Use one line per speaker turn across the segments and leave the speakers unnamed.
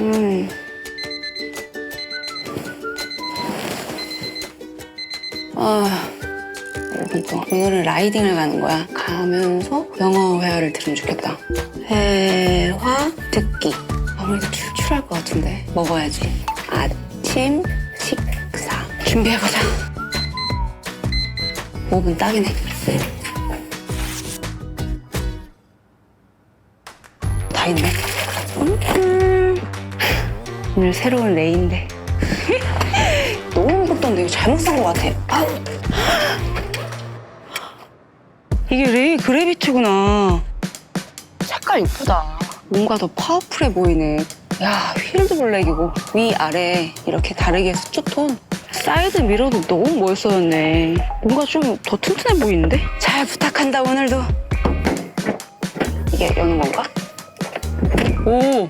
음. 아, 여러분 또 오늘은 라이딩을 가는 거야. 가면서 영어 회화를 들으면 좋겠다. 회화 듣기. 아무래도 출출할 것 같은데 먹어야지. 아침 식사 준비해보자. 5분 딱이네. 다 있네. 음. 오늘 새로운 레이인데. 너무 무겁던데 이거 잘못 산 것 같아. 아우. 이게 레이 그래비티구나. 색깔 이쁘다. 뭔가 더 파워풀해 보이네. 야, 휠도 블랙이고 위아래 이렇게 다르게 해서 투톤. 사이드 미러도 너무 멋있어졌네. 뭔가 좀 더 튼튼해 보이는데? 잘 부탁한다 오늘도. 이게 여는 건가? 오.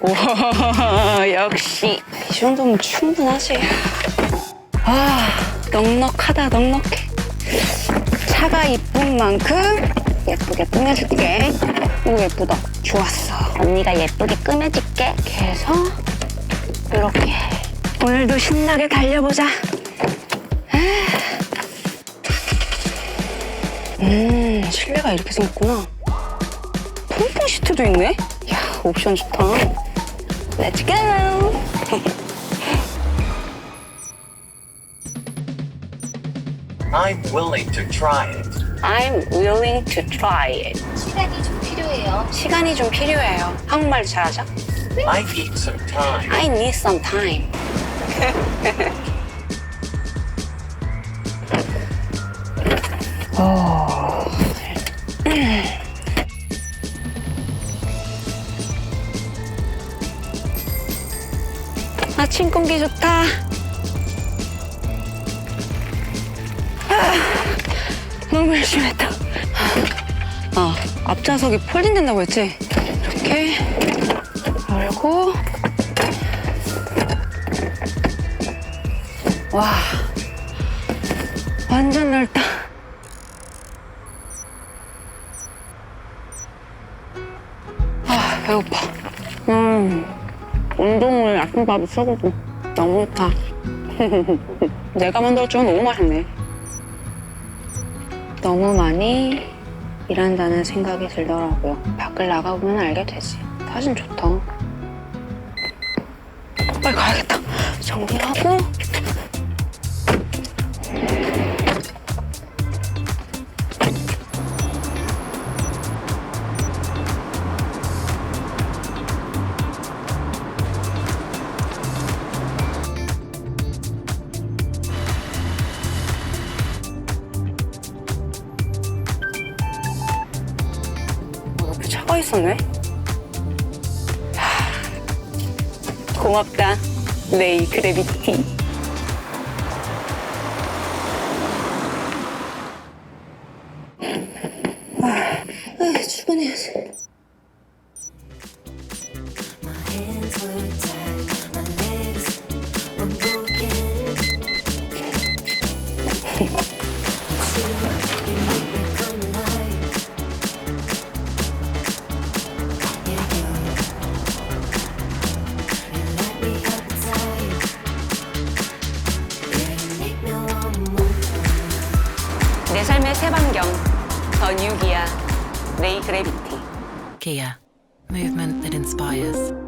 와 역시 이 정도면 충분하지. 아 넉넉하다 넉넉해. 차가 이쁜 만큼 예쁘게 꾸며줄게. 이거 예쁘다. 좋았어. 언니가 예쁘게 꾸며줄게. 해서 이렇게 오늘도 신나게 달려보자. 음 실내가 이렇게 생겼구나. 통풍 시트도 있네? 야 옵션 좋다. Let's go!
I'm willing to try it.
I'm willing to try it.
시간이 좀 필요해요.
시간이 좀 필요해요. 한국말 잘하자.
I need some time.
I need some time. 아침 공기 좋다. 아, 너무 열심히 했다. 아, 앞좌석이 폴딩된다고 했지? 이렇게 열고 와 완전 넓다 아 배고파 음 운동을 아침밥에 써고도 너무 좋다. 내가 만들었지만 너무 맛있네. 너무 많이 일한다는 생각이 들더라고요. 밖을 나가보면 알게 되지. 사진 좋다. 빨리 가야겠다. 정리하고 차가 있었네. 하, 고맙다 레이 그래비티. 아, 아, 출근해야지 내 삶의 새 반경 더 뉴기아 레이 그래비티
Kia, movement that inspires.